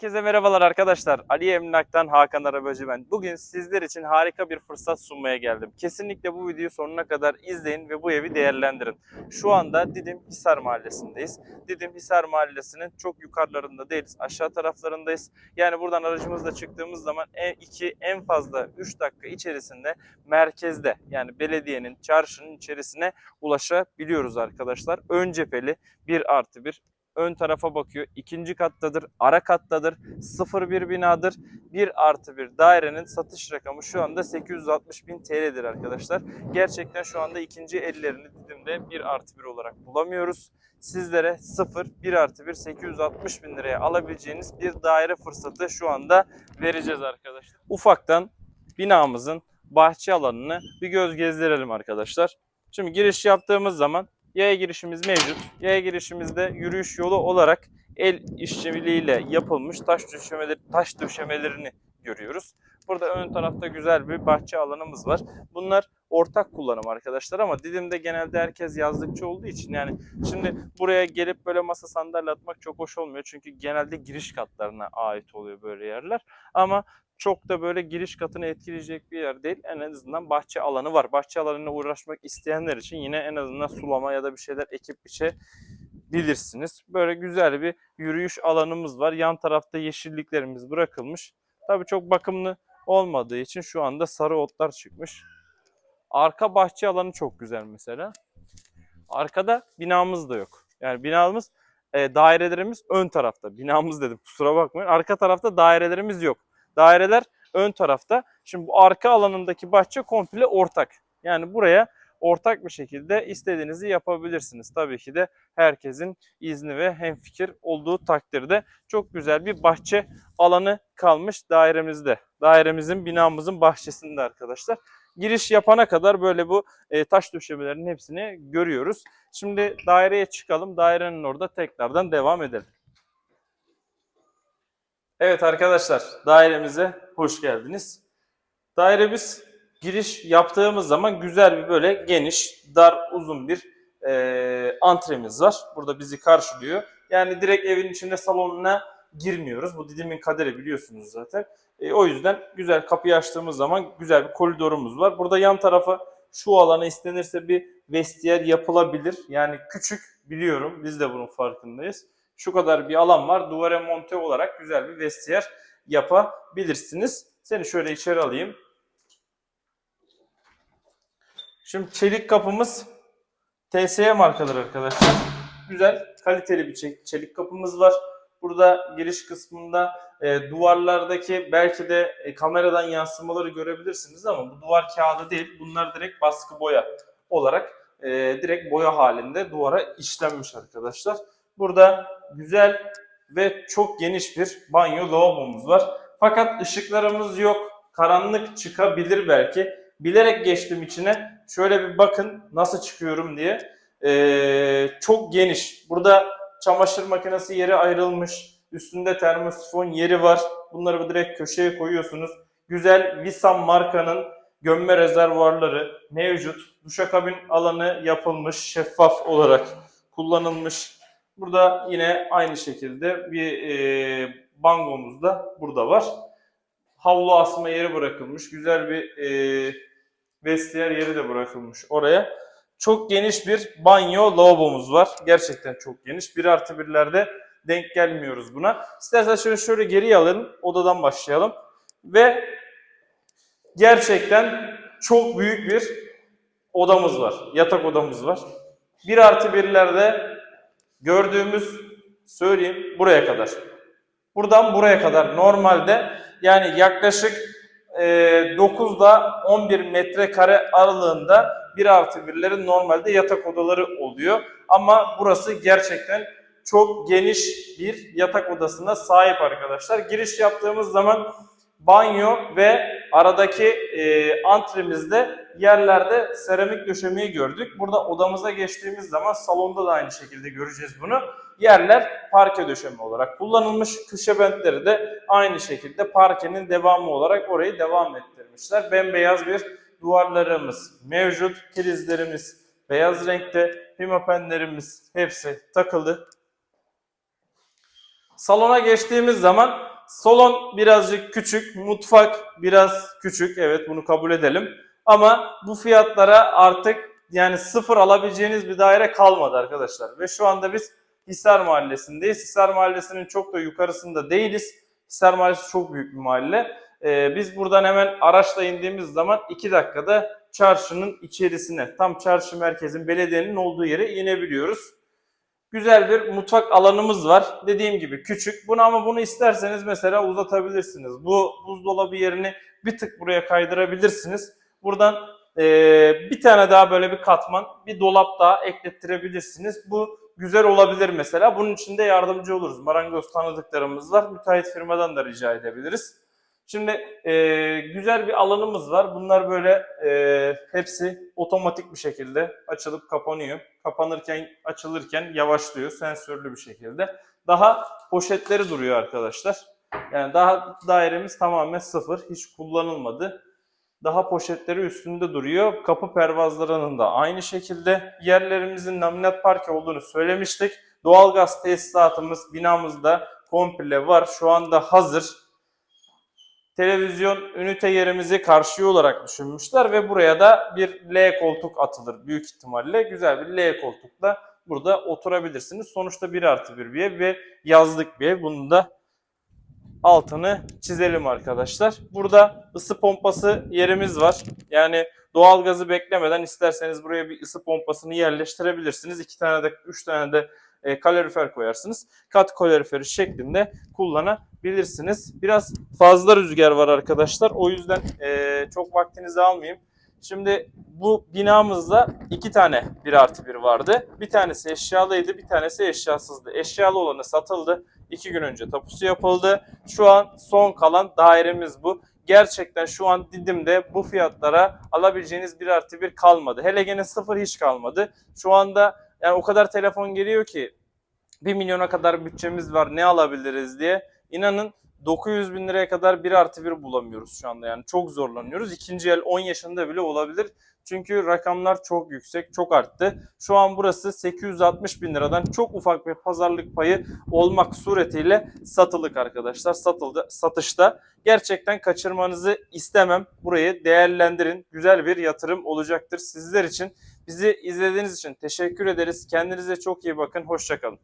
Herkese merhabalar arkadaşlar. Ali Emlak'tan Hakan Arabacı ben. Bugün sizler için harika bir fırsat sunmaya geldim. Kesinlikle bu videoyu sonuna kadar izleyin ve bu evi değerlendirin. Şu anda Didim Hisar Mahallesi'ndeyiz. Didim Hisar Mahallesi'nin çok yukarılarında değiliz. Aşağı taraflarındayız. Yani buradan aracımızla çıktığımız zaman en, iki en fazla 3 dakika içerisinde merkezde yani belediyenin, çarşının içerisine ulaşabiliyoruz arkadaşlar. Ön cepheli 1 artı 1 ön tarafa bakıyor. İkinci kattadır, ara kattadır, 01 binadır. 1 artı 1 dairenin satış rakamı şu anda 860 bin TL'dir arkadaşlar. Gerçekten şu anda ikinci ellerini Didim'de 1 artı 1 olarak bulamıyoruz. Sizlere 0, 1 artı 1, 860 bin liraya alabileceğiniz bir daire fırsatı şu anda vereceğiz arkadaşlar. Ufaktan binamızın bahçe alanını bir göz gezdirelim arkadaşlar. Şimdi giriş yaptığımız zaman yaya girişimiz mevcut. Yaya girişimizde yürüyüş yolu olarak el işçiliğiyle yapılmış taş döşemeleri, taş döşemelerini görüyoruz. Burada ön tarafta güzel bir bahçe alanımız var. Bunlar ortak kullanım arkadaşlar ama Didim'de genelde herkes yazlıkçı olduğu için yani şimdi buraya gelip böyle masa sandalye atmak çok hoş olmuyor. Çünkü genelde giriş katlarına ait oluyor böyle yerler. Ama çok da böyle giriş katını etkileyecek bir yer değil. En azından bahçe alanı var. Bahçe alanına uğraşmak isteyenler için yine en azından sulama ya da bir şeyler ekip biçebilirsiniz. Böyle güzel bir yürüyüş alanımız var. Yan tarafta yeşilliklerimiz bırakılmış. Tabii çok bakımlı olmadığı için şu anda sarı otlar çıkmış. Arka bahçe alanı çok güzel mesela. Arkada binamız da yok. Yani binamız e, dairelerimiz ön tarafta. Binamız dedim kusura bakmayın. Arka tarafta dairelerimiz yok. Daireler ön tarafta. Şimdi bu arka alanındaki bahçe komple ortak. Yani buraya ortak bir şekilde istediğinizi yapabilirsiniz. Tabii ki de herkesin izni ve hemfikir olduğu takdirde çok güzel bir bahçe alanı kalmış dairemizde. Dairemizin, binamızın bahçesinde arkadaşlar. Giriş yapana kadar böyle bu e, taş döşemelerin hepsini görüyoruz. Şimdi daireye çıkalım. Dairenin orada tekrardan devam edelim. Evet arkadaşlar dairemize hoş geldiniz. Dairemiz giriş yaptığımız zaman güzel bir böyle geniş, dar, uzun bir e, antremiz var. Burada bizi karşılıyor. Yani direkt evin içinde salonuna girmiyoruz. Bu Didim'in kaderi biliyorsunuz zaten. E, o yüzden güzel kapıyı açtığımız zaman güzel bir koridorumuz var. Burada yan tarafa şu alana istenirse bir vestiyer yapılabilir. Yani küçük biliyorum biz de bunun farkındayız. Şu kadar bir alan var. Duvara monte olarak güzel bir vestiyer yapabilirsiniz. Seni şöyle içeri alayım. Şimdi çelik kapımız TSE markadır arkadaşlar. Güzel, kaliteli bir çe- çelik kapımız var. Burada giriş kısmında e, duvarlardaki belki de e, kameradan yansımaları görebilirsiniz ama bu duvar kağıdı değil. Bunlar direkt baskı boya olarak e, direkt boya halinde duvara işlenmiş arkadaşlar. Burada güzel ve çok geniş bir banyo lavabomuz var. Fakat ışıklarımız yok. Karanlık çıkabilir belki. Bilerek geçtim içine. Şöyle bir bakın nasıl çıkıyorum diye. Ee, çok geniş. Burada çamaşır makinesi yeri ayrılmış. Üstünde termosifon yeri var. Bunları direkt köşeye koyuyorsunuz. Güzel Visam markanın gömme rezervuarları mevcut. Duşakabin alanı yapılmış şeffaf olarak kullanılmış. Burada yine aynı şekilde bir e, bangomuz da burada var. Havlu asma yeri bırakılmış. Güzel bir e, vestiyer yeri de bırakılmış oraya. Çok geniş bir banyo lavabomuz var. Gerçekten çok geniş. Bir artı birlerde denk gelmiyoruz buna. İstersen şöyle, şöyle geriye alın. Odadan başlayalım. Ve gerçekten çok büyük bir odamız var. Yatak odamız var. Bir artı birlerde gördüğümüz söyleyeyim buraya kadar. Buradan buraya kadar normalde yani yaklaşık e, 9 da 11 metrekare aralığında bir artı birlerin normalde yatak odaları oluyor. Ama burası gerçekten çok geniş bir yatak odasına sahip arkadaşlar. Giriş yaptığımız zaman banyo ve aradaki e, antremizde yerlerde seramik döşemeyi gördük. Burada odamıza geçtiğimiz zaman salonda da aynı şekilde göreceğiz bunu. Yerler parke döşeme olarak kullanılmış. Köşebentleri de aynı şekilde parkenin devamı olarak orayı devam ettirmişler. Bembeyaz bir duvarlarımız mevcut. Prizlerimiz beyaz renkte. Pimapenlerimiz hepsi takılı. Salona geçtiğimiz zaman salon birazcık küçük, mutfak biraz küçük. Evet bunu kabul edelim. Ama bu fiyatlara artık yani sıfır alabileceğiniz bir daire kalmadı arkadaşlar. Ve şu anda biz Hisar Mahallesi'ndeyiz. Hisar Mahallesi'nin çok da yukarısında değiliz. Hisar Mahallesi çok büyük bir mahalle. Ee, biz buradan hemen araçla indiğimiz zaman 2 dakikada çarşının içerisine, tam çarşı merkezin, belediyenin olduğu yere inebiliyoruz. Güzel bir mutfak alanımız var. Dediğim gibi küçük. Bunu ama bunu isterseniz mesela uzatabilirsiniz. Bu buzdolabı yerini bir tık buraya kaydırabilirsiniz. Buradan eee, bir tane daha böyle bir katman, bir dolap daha eklettirebilirsiniz. Bu güzel olabilir mesela. Bunun için de yardımcı oluruz. Marangoz tanıdıklarımız var. Müteahhit firmadan da rica edebiliriz. Şimdi eee, güzel bir alanımız var. Bunlar böyle eee, hepsi otomatik bir şekilde açılıp kapanıyor. Kapanırken, açılırken yavaşlıyor sensörlü bir şekilde. Daha poşetleri duruyor arkadaşlar. Yani daha dairemiz tamamen sıfır. Hiç kullanılmadı. Daha poşetleri üstünde duruyor. Kapı pervazlarının da aynı şekilde. Yerlerimizin laminat parke olduğunu söylemiştik. Doğalgaz tesisatımız binamızda komple var. Şu anda hazır. Televizyon ünite yerimizi karşıya olarak düşünmüşler ve buraya da bir L koltuk atılır büyük ihtimalle. Güzel bir L koltukla burada oturabilirsiniz. Sonuçta 1 artı 1 bir ev ve yazlık bir ev. Bunu da altını çizelim arkadaşlar. Burada ısı pompası yerimiz var. Yani doğalgazı beklemeden isterseniz buraya bir ısı pompasını yerleştirebilirsiniz. İki tane de, üç tane de e, kalorifer koyarsınız. Kat kaloriferi şeklinde kullanabilirsiniz. Biraz fazla rüzgar var arkadaşlar. O yüzden e, çok vaktinizi almayayım. Şimdi bu binamızda iki tane 1 artı 1 vardı. Bir tanesi eşyalıydı, bir tanesi eşyasızdı. Eşyalı olanı satıldı. İki gün önce tapusu yapıldı. Şu an son kalan dairemiz bu. Gerçekten şu an Didim'de bu fiyatlara alabileceğiniz 1 artı 1 kalmadı. Hele gene sıfır hiç kalmadı. Şu anda yani o kadar telefon geliyor ki 1 milyona kadar bütçemiz var ne alabiliriz diye. İnanın 900 bin liraya kadar 1 artı 1 bulamıyoruz şu anda yani çok zorlanıyoruz. İkinci el 10 yaşında bile olabilir. Çünkü rakamlar çok yüksek, çok arttı. Şu an burası 860 bin liradan çok ufak bir pazarlık payı olmak suretiyle satılık arkadaşlar. Satıldı, satışta. Gerçekten kaçırmanızı istemem. Burayı değerlendirin. Güzel bir yatırım olacaktır sizler için. Bizi izlediğiniz için teşekkür ederiz. Kendinize çok iyi bakın. Hoşçakalın.